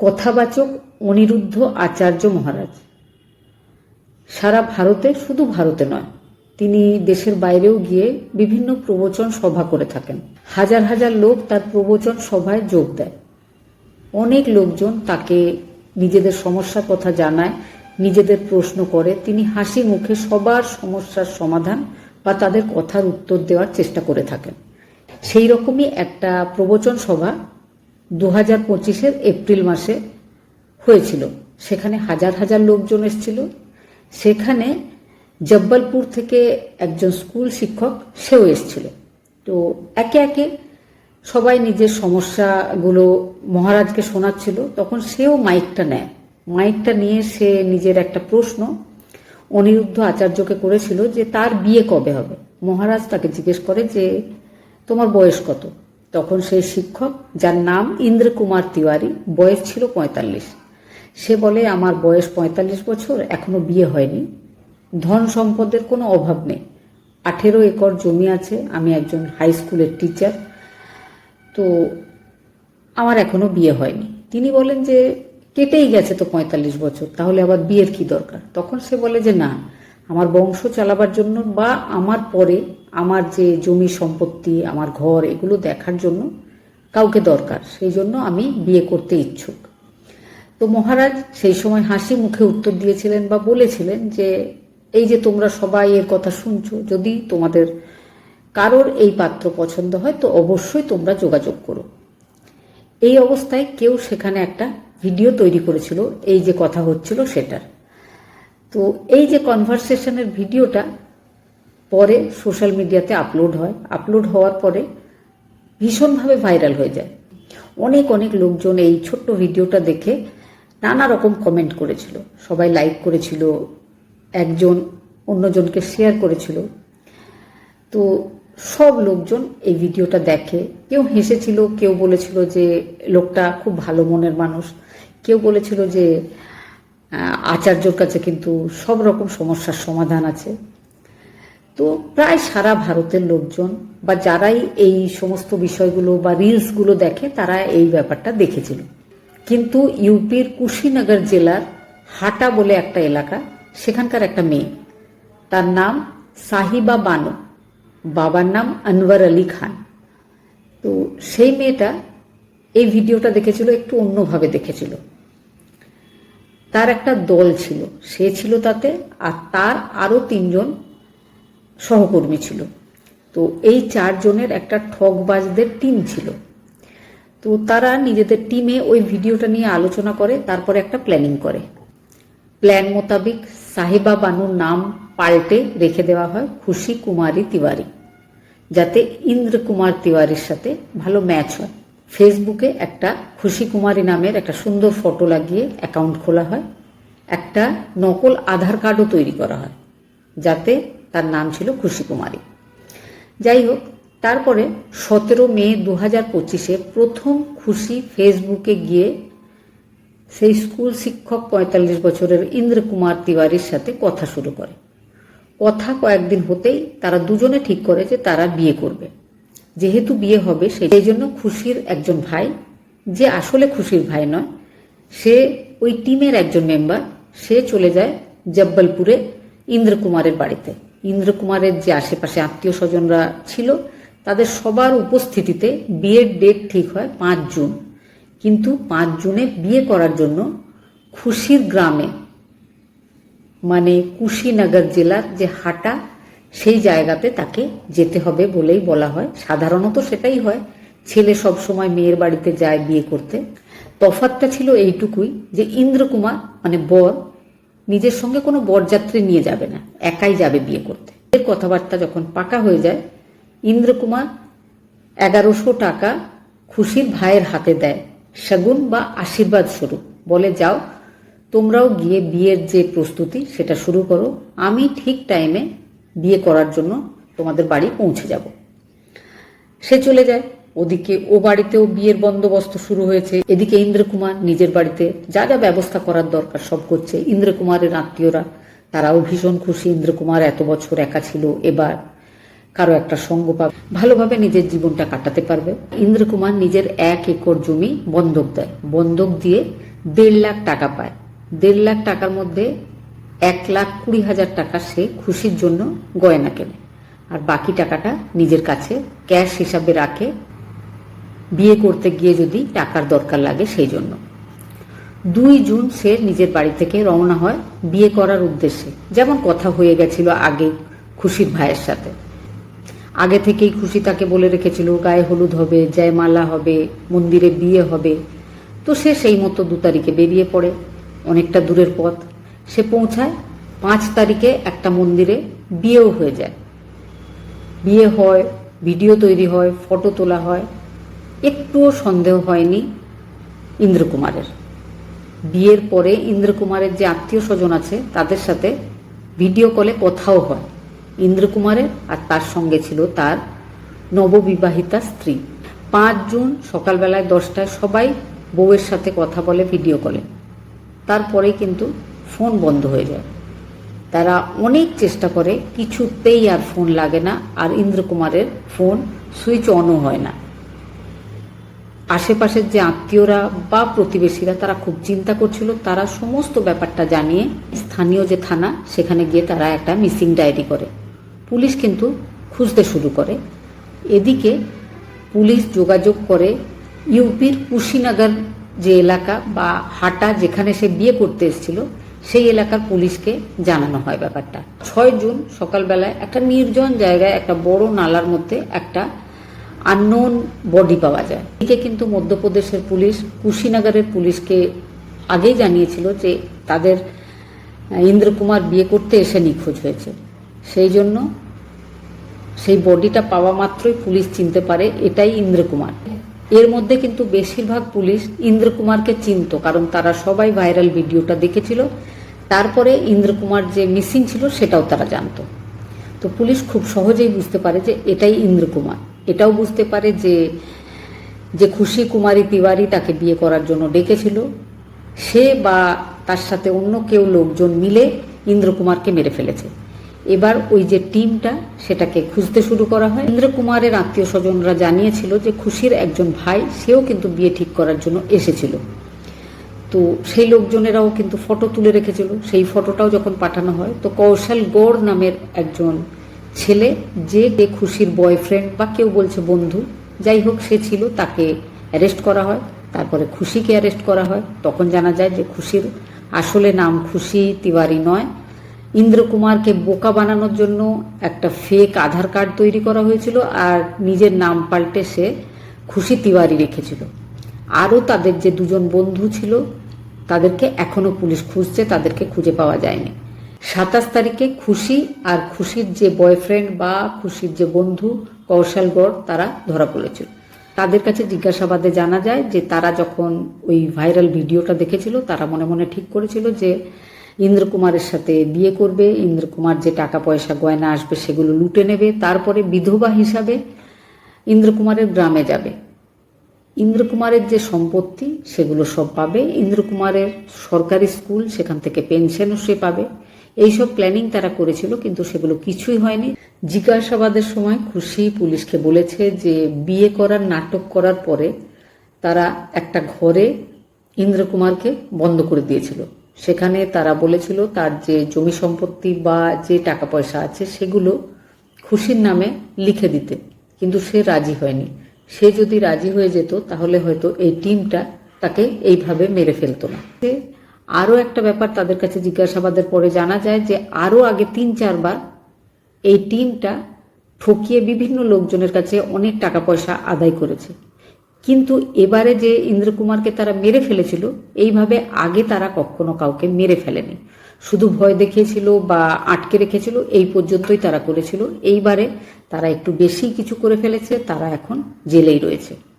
কথাবাচক, অনিরুদ্ধ আচার্য মহারাজ। সারা ভারতে শুধু ভারতে নয়, তিনি দেশের বাইরেও গিয়ে বিভিন্ন প্রবচন সভা করে থাকেন। হাজার হাজার লোক তার প্রবচন সভায় যোগ দেয়। অনেক লোকজন তাকে নিজেদের সমস্যার কথা জানায়, নিজেদের প্রশ্ন করে। তিনি হাসি মুখে সবার সমস্যার সমাধান বা তাদের কথার উত্তর দেওয়ার চেষ্টা করে থাকেন। সেই রকমই একটা প্রবচন সভা দু হাজার পঁচিশের এপ্রিল মাসে হয়েছিল। সেখানে হাজার হাজার লোকজন এসেছিল। সেখানে জব্বলপুর থেকে একজন স্কুল শিক্ষক সেও এসেছিল। তো একে একে সবাই নিজের সমস্যাগুলো মহারাজকে শোনাচ্ছিল। তখন সেও মাইকটা নেয়। মাইকটা নিয়ে সে নিজের একটা প্রশ্ন অনিরুদ্ধ আচার্যকে করেছিল যে তার বিয়ে কবে হবে? মহারাজ তাকে জিজ্ঞেস করে যে তোমার বয়স কত? তখন সেই শিক্ষক, যার নাম ইন্দ্র কুমার তিওয়ারি, বয়স ছিল পঁয়তাল্লিশ। সে বলে, আমার বয়স পঁয়তাল্লিশ বছর, এখনও বিয়ে হয়নি। ধন সম্পদের কোনো অভাব নেই। আঠেরো একর জমি আছে, আমি একজন হাই স্কুলের টিচার তো আমার এখনও বিয়ে হয়নি। তিনি বলেন যে, কেটেই গেছে তো পঁয়তাল্লিশ বছর, তাহলে আবার বিয়ের কি দরকার? তখন সে বলে যে, না, আমার বংশ চালাবার জন্য বা আমার পরে আমার যে জমি সম্পত্তি, আমার ঘর, এগুলো দেখার জন্য কাউকে দরকার। সেই জন্য আমি বিয়ে করতে ইচ্ছুক। তো মহারাজ সেই সময় হাসি মুখে উত্তর দিয়েছিলেন বা বলেছিলেন যে, এই যে তোমরা সবাই এর কথা শুনছো, যদি তোমাদের কারোর এই পাত্র পছন্দ হয়, তো অবশ্যই তোমরা যোগাযোগ করো। এই অবস্থায় কেউ সেখানে একটা ভিডিও তৈরি করেছিল, এই যে কথা হচ্ছিল সেটার। তো এই যে কনভারসেশনের ভিডিওটা পরে সোশ্যাল মিডিয়াতে আপলোড হয়। আপলোড হওয়ার পরে ভীষণভাবে ভাইরাল হয়ে যায়। অনেক অনেক লোকজন এই ছোট্ট ভিডিওটা দেখে নানা রকম কমেন্ট করেছিল। সবাই লাইক করেছিল, একজন অন্যজনকে শেয়ার করেছিল। তো সব লোকজন এই ভিডিওটা দেখে। কেউ হেসেছিল, কেউ বলেছিল যে লোকটা খুব ভালো মনের মানুষ। কেউ বলেছিল যে আচার্যর কাছে কিন্তু সব রকম সমস্যার সমাধান আছে। তো প্রায় সারা ভারতের লোকজন বা যারাই এই সমস্ত বিষয়গুলো বা রিলসগুলো দেখে, তারা এই ব্যাপারটা দেখেছিল। কিন্তু ইউপির কুশিনগর জেলার হাটা বলে একটা এলাকা, সেখানকার একটা মেয়ে। তার নাম সাহিবা বানো। বাবার নাম আনওয়ার আলী খান। তো সেই মেয়েটা এই ভিডিওটা দেখেছিল, একটু অন্যভাবে দেখেছিল। তার একটা দল ছিল। সে ছিল তাতে, আর তার আরও তিনজন সহকর্মী ছিল। তো এই চারজনের একটা ঠকবাজদের টিম ছিল। তো তারা নিজেদের টিমে ওই ভিডিওটা নিয়ে আলোচনা করে, তারপরে একটা প্ল্যানিং করে। প্ল্যান মোতাবেক সাহেবা বানুর নাম পাল্টে রেখে দেওয়া হয়, খুশি কুমারী তিওয়ারি। যাতে ইন্দ্র কুমার তিওয়ারির সাথে ভালো ম্যাচ হয়। ফেসবুকে একটা খুশি কুমারী নামের একটা সুন্দর ফটো লাগিয়ে অ্যাকাউন্ট খোলা হয়। একটা নকল আধার কার্ডও তৈরি করা হয়। যাতে তার নাম ছিল খুশি কুমারী যাই হোক, তারপরে সতেরো মে দু হাজার পঁচিশে প্রথম খুশি ফেসবুকে গিয়ে সেই স্কুল শিক্ষক পঁয়তাল্লিশ বছরের ইন্দ্র কুমার তিওয়ারির সাথে কথা শুরু করে। কথা কয়েকদিন হতেই তারা দুজনে ঠিক করে যে তারা বিয়ে করবে। যেহেতু বিয়ে হবে, সেই জন্য খুশির একজন ভাই, যে আসলে খুশির ভাই নয়, সে ওই টিমের একজন মেম্বার সে চলে যায় জব্বলপুরে ইন্দ্র কুমারের বাড়িতে। ইন্দ্র কুমারের যে আশেপাশে আত্মীয় স্বজনরা ছিল, তাদের সবার উপস্থিতিতে বিয়ের ডেট ঠিক হয় পাঁচ জুন। কিন্তু পাঁচ জুনে বিয়ে করার জন্য খুশির গ্রামে মানে কুশিনগর জেলার যে হাটা, সেই জায়গাতে তাকে যেতে হবে বলেই বলা হয়। সাধারণত সেটাই হয়, ছেলে সব সময় মেয়ের বাড়িতে যায় বিয়ে করতে। তফাতটা ছিল এইটুকুই যে ইন্দ্রকুমার মানে বর নিজের সঙ্গে কোনো বরযাত্রী নিয়ে যাবে না, একাই যাবে বিয়ে করতে। এর কথাবার্তা যখন পাকা হয়ে যায়, ইন্দ্রকুমার এগারোশো টাকা খুশির ভাইয়ের হাতে দেয়, শগুন বা আশীর্বাদ স্বরূপ। বলে, যাও, তোমরাও গিয়ে বিয়ের যে প্রস্তুতি সেটা শুরু করো। আমি ঠিক টাইমে বিয়ে করার জন্য তোমাদের বাড়ি পৌঁছে যাব। সে চলে যায়। ওদিকে ও বাড়িতেও বিয়ের বন্দোবস্ত শুরু হয়েছে। এদিকে ইন্দ্রকুমার নিজের বাড়িতে যা যা ব্যবস্থা করার দরকার সব করছে। ইন্দ্রকুমারের আত্মীয়রা, তারাও ভীষণ খুশি ইন্দ্রকুমার এত বছর একা ছিল এবার। কারও একটা সঙ্গ পাবে। ভালোভাবে নিজের জীবনটা কাটাতে পারবে। ইন্দ্রকুমার নিজের এক একর জমি বন্ধক দেয়। বন্ধক দিয়ে দেড় লাখ টাকা পায়। দেড় লাখ টাকার মধ্যে এক লাখ কুড়ি হাজার টাকা সে খুশির জন্য গয়না কেনে। আর বাকি টাকাটা নিজের কাছে ক্যাশ হিসাবে রাখে বিয়ে করতে গিয়ে যদি টাকার দরকার লাগে সেই জন্য। দুই জুন সে নিজের বাড়ি থেকে রওনা হয় বিয়ে করার উদ্দেশ্যে। যেমন কথা হয়ে গেছিল আগে খুশির ভাইয়ের সাথে। আগে থেকেই খুশি তাকে বলে রেখেছিল, গায়ে হলুদ হবে, জয়মালা হবে, মন্দিরে বিয়ে হবে। তো সে সেই মতো দু তারিখে বেরিয়ে পড়ে। অনেকটা দূরের পথ। সে পৌঁছায় পাঁচ তারিখে একটা মন্দিরে বিয়েও হয়ে যায়। বিয়ে হয়, ভিডিও তৈরি হয়, ফটো তোলা হয়। একটুও সন্দেহ হয়নি ইন্দ্রকুমারের। বিয়ের পরে ইন্দ্রকুমারের যে আত্মীয় স্বজন আছে, তাদের সাথে ভিডিও কলে কথাও হয়। ইন্দ্রকুমারের আর তার সঙ্গে ছিল তার নববিবাহিতা স্ত্রী। পাঁচ জুন সকালবেলায় দশটায় সবাই বউয়ের সাথে কথা বলে ভিডিও কলে তারপরেই কিন্তু ফোন বন্ধ হয়ে যায়। তারা অনেক চেষ্টা করে, কিছুতেই আর ফোন লাগে না, আর ইন্দ্রকুমারের ফোন সুইচ অনও হয় না। আশেপাশের যে আত্মীয়রা বা প্রতিবেশীরা, তারা খুব চিন্তা করছিল, তারা সমস্ত ব্যাপারটা জানিয়ে স্থানীয় যে থানা, সেখানে গিয়ে তারা একটা মিসিং ডায়েরি করে। পুলিশ কিন্তু খুঁজতে শুরু করে। এদিকে পুলিশ যোগাযোগ করে ইউপির কুশিনগর যে এলাকা বা হাটা যেখানে সে বিয়ে করতে এসেছিল, সেই এলাকার পুলিশকে জানানো হয় ব্যাপারটা। ছয় জুন সকালবেলায় একটা নির্জন জায়গায় একটা বড় নালার মধ্যে একটা আননোন বডি পাওয়া যায়। এদিকে কিন্তু মধ্যপ্রদেশের পুলিশ, কুশিনগরের পুলিশকে আগেই জানিয়েছিল যে তাদের ইন্দ্রকুমার বিয়ে করতে এসে নিখোঁজ হয়েছে। সেই জন্য সেই বডিটা পাওয়া মাত্রই পুলিশ চিনতে পারে, এটাই ইন্দ্রকুমার। এর মধ্যে কিন্তু বেশিরভাগ পুলিশ ইন্দ্রকুমারকে চিনত, কারণ তারা সবাই ভাইরাল ভিডিওটা দেখেছিল। তারপরে ইন্দ্রকুমার যে মিসিং ছিল, সেটাও তারা জানতো। তো পুলিশ খুব সহজেই বুঝতে পারে যে এটাই ইন্দ্রকুমার। এটাও বুঝতে পারে যে যে খুশি কুমারী তিওয়ারি তাকে বিয়ে করার জন্য ডেকেছিল। সে বা তার সাথে অন্য কেউ লোকজন মিলে ইন্দ্রকুমারকে মেরে ফেলেছে। এবার ওই যে টিমটা, সেটাকে খুঁজতে শুরু করা হয়। ইন্দ্রকুমারের আত্মীয় স্বজনরা জানিয়েছিল যে খুশির একজন ভাই, সেও কিন্তু বিয়ে ঠিক করার জন্য এসেছিল। তো সেই লোকজনেরাও কিন্তু ফটো তুলে রেখেছিল। সেই ফটোটাও যখন পাঠানো হয়, তো কৌশল গৌড় নামের একজন ছেলে যে যে খুশির বয়ফ্রেন্ড বা কেউ বলছে বন্ধু, যাই হোক সে ছিল, তাকে অ্যারেস্ট করা হয়, তারপরে খুশিকে অ্যারেস্ট করা হয়। তখন জানা যায় যে খুশির আসলে নাম খুশি তিওয়ারি নয়। ইন্দ্রকুমারকে বোকা বানানোর জন্য একটা ফেক আধার কার্ড তৈরি করা হয়েছিল আর নিজের নাম পাল্টে সে খুশি তিওয়ারি রেখেছিল। আরও তাদের যে দুজন বন্ধু ছিল, তাদেরকে এখনও পুলিশ খুঁজছে, তাদেরকে খুঁজে পাওয়া যায়নি। সাতাশ তারিখে খুশি আর খুশির যে বয়ফ্রেন্ড বা খুশির যে বন্ধু কৌশলগড় তারা ধরা পড়েছিল। তাদের কাছে জিজ্ঞাসাবাদে জানা যায় যে তারা যখন ওই ভাইরাল ভিডিওটা দেখেছিল, তারা মনে মনে ঠিক করেছিল যে ইন্দ্রকুমারের সাথে বিয়ে করবে, ইন্দ্রকুমার যে টাকা পয়সা গয়না আসবে সেগুলো লুটে নেবে, তারপরে বিধবা হিসাবে ইন্দ্রকুমারের গ্রামে যাবে। ইন্দ্রকুমারের যে সম্পত্তি সেগুলো সব পাবে, ইন্দ্রকুমারের সরকারি স্কুল সেখান থেকে পেনশনও সে পাবে। এইসব প্ল্যানিং তারা করেছিল, কিন্তু সেগুলো কিছুই হয়নি। জিজ্ঞাসাবাদের সময় খুশি পুলিশকে বলেছে যে, বিয়ে করার, নাটক করার পরে তারা একটা ঘরে ইন্দ্রকুমারকে বন্ধ করে দিয়েছিল। সেখানে তারা বলেছিল তার যে জমি সম্পত্তি বা যে টাকা পয়সা আছে, সেগুলো খুশির নামে লিখে দিতে। কিন্তু সে রাজি হয়নি। সে যদি রাজি হয়ে যেত, তাহলে হয়তো এই টিমটা তাকে এইভাবে মেরে ফেলতো না। আরও একটা ব্যাপার তাদের কাছে জিজ্ঞাসাবাদের পরে জানা যায় যে আরও আগে তিন চারবার এই টিমটা ঠকিয়ে বিভিন্ন লোকজনের কাছে অনেক টাকা পয়সা আদায় করেছে। কিন্তু এবারে যে ইন্দ্রকুমারকে তারা মেরে ফেলেছিল, এইভাবে আগে তারা কখনো কাউকে মেরে ফেলেনি। শুধু ভয় দেখিয়েছিল বা আটকে রেখেছিল, এই পর্যন্তই তারা করেছিল। এইবারে তারা একটু বেশি কিছু করে ফেলেছে, তারা এখন জেলেই রয়েছে।